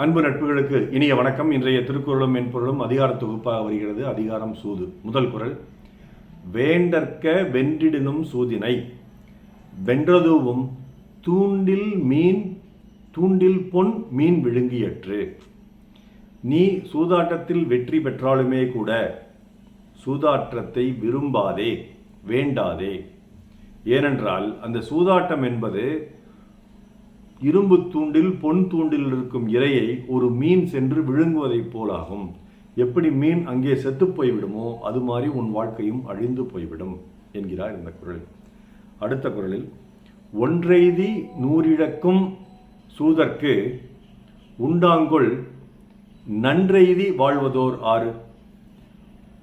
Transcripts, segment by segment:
அன்பு நட்புகளுக்கு இனிய வணக்கம். இன்றைய திருக்குறளும் மென்பொருளும் அதிகார தொகுப்பாக வருகிறது. அதிகாரம் சூது. முதல் குரல் வேண்டற்க வென்றிடினும் சூதினை. வென்றதுவும் தூண்டில் மீன் தூண்டில் பொன் மீன் விழுங்கியற்று. நீ சூதாட்டத்தில் வெற்றி பெற்றாலுமே கூட சூதாட்டத்தை விரும்பாதே வேண்டாதே. ஏனென்றால் அந்த சூதாட்டம் என்பது இரும்பு தூண்டில் பொன் தூண்டில் இருக்கும் இரையை ஒரு மீன் சென்று விழுங்குவதைப் போலாகும். எப்படி மீன் அங்கே செத்து போய்விடுமோ அது மாதிரி உன் வாழ்க்கையும் அழிந்து போய்விடும் என்கிறார் இந்த குரல் அடுத்த குரலில் ஒன்றெய்தி நூறிழக்கும் சூதற்கு உண்டாங்கொள் நன்றெய்தி வாழ்வதோர் ஆறு.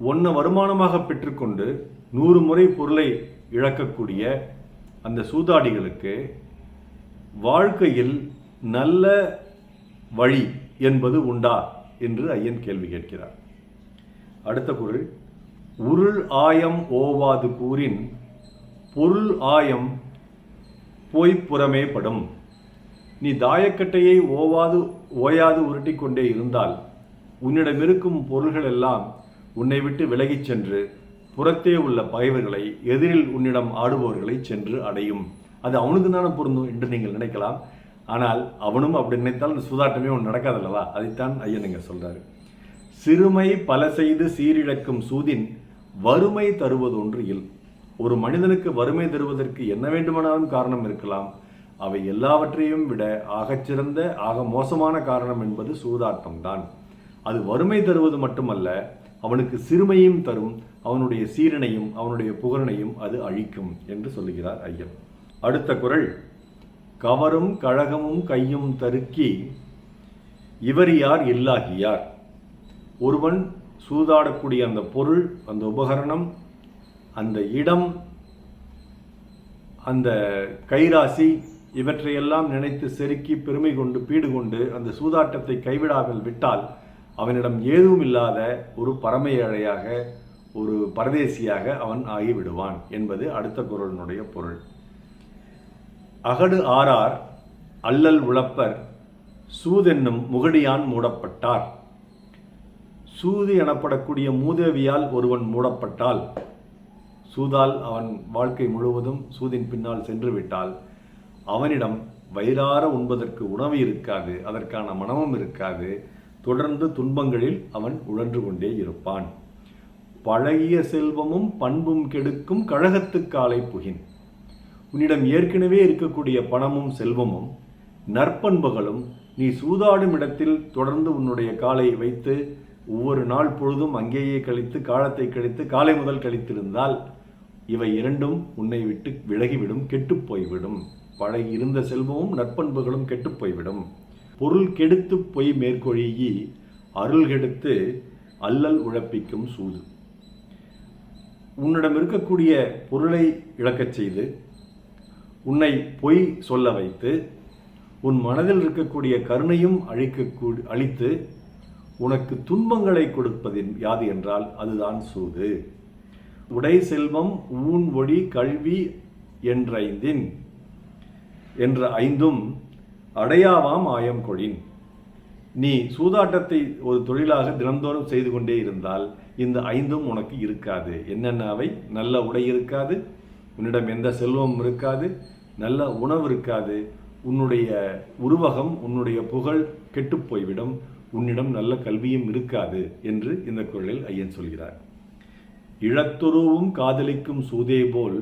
ஒன்றை வருமானமாக பெற்றுக்கொண்டு நூறு முறை பொருளை இழக்கக்கூடிய அந்த சூதாடிகளுக்கு வாழ்க்கையில் நல்ல வழி என்பது உண்டா என்று ஐயன் கேள்வி கேட்கிறார். அடுத்த குரல் உருள் ஆயம் ஓவாது கூறின் பொருள் ஆயம் போய்ப்புறமே படும். நீ தாயக்கட்டையை ஓவாது ஓயாது உருட்டி கொண்டே இருந்தால் உன்னிடம் இருக்கும் பொருள்கள் எல்லாம் உன்னை விட்டு விலகிச் சென்று புறத்தே உள்ள பகைவர்களை எதிரில் உன்னிடம் ஆடுபவர்களை சென்று அடையும். அது அவனுக்கு தானே பொருந்தும் என்று நீங்கள் நினைக்கலாம். ஆனால் அவனும் அப்படி நினைத்தால் இந்த சூதாட்டமே ஒன்று நடக்காதல்லவா? அதைத்தான் ஐயன் நீங்கள் சொல்கிறாரு சிறுமை பல செய்து சீரிழக்கும் சூதின் வறுமை தருவது ஒன்று இல். ஒரு மனிதனுக்கு வறுமை தருவதற்கு என்ன வேண்டுமானாலும் காரணம் இருக்கலாம். அவை எல்லாவற்றையும் விட ஆகச்சிறந்த ஆக மோசமான காரணம் என்பது சூதாட்டம் தான் அது வறுமை தருவது மட்டுமல்ல அவனுக்கு சிறுமையும் தரும் அவனுடைய சீரனையும் அவனுடைய புகழனையும் அது அழிக்கும் என்று சொல்லுகிறார் ஐயன். அடுத்த குரல். கவரும் கழகமும் கையும் தருக்கி இவர் யார் இல்லாகியார் ஒருவன் சூதாடக்கூடிய அந்த பொருள் அந்த உபகரணம் அந்த இடம் அந்த கைராசி இவற்றையெல்லாம் நினைத்து செருக்கி பெருமை கொண்டு பீடு கொண்டு அந்த சூதாட்டத்தை கைவிடாமல் விட்டால் அவனிடம் ஏதும் இல்லாத ஒரு பரம ஏழையாக ஒரு பரதேசியாக அவன் ஆகிவிடுவான் என்பது அடுத்த குரலினுடைய பொருள். அகடு ஆறார் அல்லல் உழப்பர் சூதென்னும் முகடியான் மூடப்பட்டார். சூது எனப்படக்கூடிய மூதேவியால் ஒருவன் மூடப்பட்டால் சூதால் அவன் வாழ்க்கை முழுவதும் சூதின் பின்னால் சென்று விட்டால் அவனிடம் வயிறார உண்பதற்கு உணவு இருக்காது அதற்கான மனமும் இருக்காது தொடர்ந்து துன்பங்களில் அவன் உழன்று கொண்டே இருப்பான். பழகிய செல்வமும் பண்பும் கெடுக்கும் கழகத்துக்காலை புகின். உன்னிடம் ஏற்கனவே இருக்கக்கூடிய பணமும் செல்வமும் நற்பண்புகளும் நீ சூதாடும் இடத்தில் தொடர்ந்து உன்னுடைய காலை வைத்து ஒவ்வொரு நாள் பொழுதும் அங்கேயே கழித்து காலத்தை கழித்து காலை முதல் கழித்திருந்தால் இவை இரண்டும் உன்னை விட்டு விலகிவிடும் கெட்டுப் போய்விடும். பழகி இருந்த செல்வமும் நற்பண்புகளும் கெட்டுப்போய்விடும் பொருள் கெடுத்து பொய் மேற்கொழுகி அருள் கெடுத்து அல்லல் உழப்பிக்கும் சூது. உன்னிடம் இருக்கக்கூடிய பொருளை இழக்கச் செய்து உன்னை பொய் சொல்ல வைத்து உன் மனதில் இருக்கக்கூடிய கருணையும் அழிக்க அழித்து உனக்கு துன்பங்களை கொடுப்பதின் யாது என்றால் அதுதான் சூது. உடை செல்வம் ஊன் ஒளி கல்வி என்றைந்தின் என்ற ஐந்தும் அடையாவாம் ஆயம் கொழின். நீ சூதாட்டத்தை ஒரு தொழிலாக தினந்தோறும் செய்து கொண்டே இருந்தால் இந்த ஐந்தும் உனக்கு இருக்காது. என்னென்ன அவை? நல்ல உடை இருக்காது உன்னிடம் எந்த செல்வமும் இருக்காது நல்ல உணவு இருக்காது. உன்னுடைய உருவகம் உன்னுடைய புகழ் கெட்டுப்போய்விடும் உன்னிடம் நல்ல கல்வியும் இருக்காது என்று இந்த குரலில் ஐயன் சொல்கிறார். இழத்துருவும் காதலிக்கும் சூதே போல்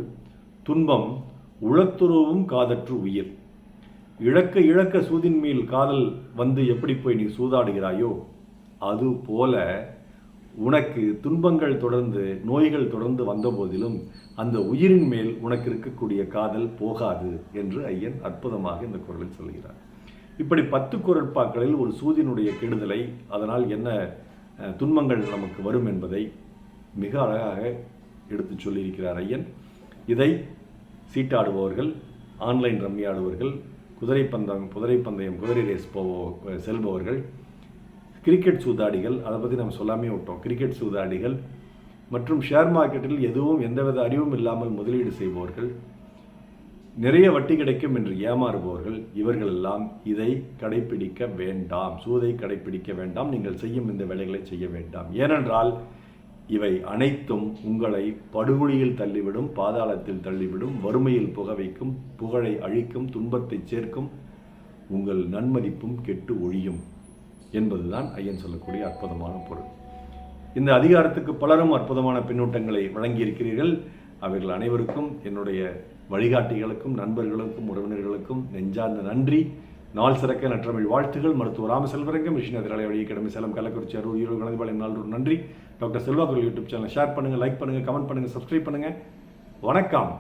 துன்பம் உளத்துருவும் காதற்று உயிர். இழக்க இழக்க சூதின் மேல் காதல் வந்து எப்படி போய் நீ சூதாடுகிறாயோ அது போல உனக்கு துன்பங்கள் தொடர்ந்து நோய்கள் தொடர்ந்து வந்த போதிலும் அந்த உயிரின் மேல் உனக்கு இருக்கக்கூடிய காதல் போகாது என்று ஐயன் அற்புதமாக இந்த குரலில் சொல்கிறார். இப்படி பத்து குரட்பாக்களில் ஒரு சூதினுடைய கெடுதலை அதனால் என்ன துன்பங்கள் நமக்கு வரும் என்பதை மிக அழகாக எடுத்து சொல்லியிருக்கிறார் ஐயன். இதை சீட்டாடுபவர்கள் ஆன்லைன் ரம்மியாடுபவர்கள் குதிரை பந்தம் குதிரை பந்தயம் குதிரை ரேஸ் போவோ செல்பவர்கள் கிரிக்கெட் சூதாடிகள் அதை பற்றி நம்ம சொல்லாமே விட்டோம். கிரிக்கெட் சூதாடிகள் மற்றும் ஷேர் மார்க்கெட்டில் எதுவும் எந்தவித அறிவும் இல்லாமல் முதலீடு செய்பவர்கள் நிறைய வட்டி கிடைக்கும் என்று ஏமாறுபவர்கள் இவர்களெல்லாம் இதை கடைபிடிக்க வேண்டாம் சூதை கடைபிடிக்க வேண்டாம் நீங்கள் செய்யும் இந்த வேலைகளை செய்ய வேண்டாம். ஏனென்றால் இவை அனைத்தும் உங்களை படுகொலியில் தள்ளிவிடும் பாதாளத்தில் தள்ளிவிடும் வறுமையில் புக வைக்கும் புகழை அழிக்கும் துன்பத்தை சேர்க்கும் உங்கள் நன்மதிப்பும் கெட்டு ஒழியும். என்பதுதான் ஐயன் சொல்லக்கூடிய அற்புதமான பொருள். இந்த அதிகாரத்துக்கு பலரும் அற்புதமான பின்னூட்டங்களை வழங்கியிருக்கிறீர்கள். அவர்கள் அனைவருக்கும் என்னுடைய வழிகாட்டிகளுக்கும் நண்பர்களுக்கும் உறவினர்களுக்கும் நெஞ்சார்ந்த நன்றி. நாள் சிறக்க நற்றமிழ் வாழ்த்துகள். மருத்துவ ராமசெல்வரங்கம் மிஷினதிராலை வழி கடமை சேலம் கள்ளக்குறிச்சி அரூர் ஈரோடு கலந்துபாளையம் நாள் நன்றி. Doctor Selva YouTube channel share பண்ணுங்கள் லைக் பண்ணுங்கள் கமெண்ட் பண்ணுங்கள் சப்ஸ்கிரைப் பண்ணுங்கள் வணக்கம்.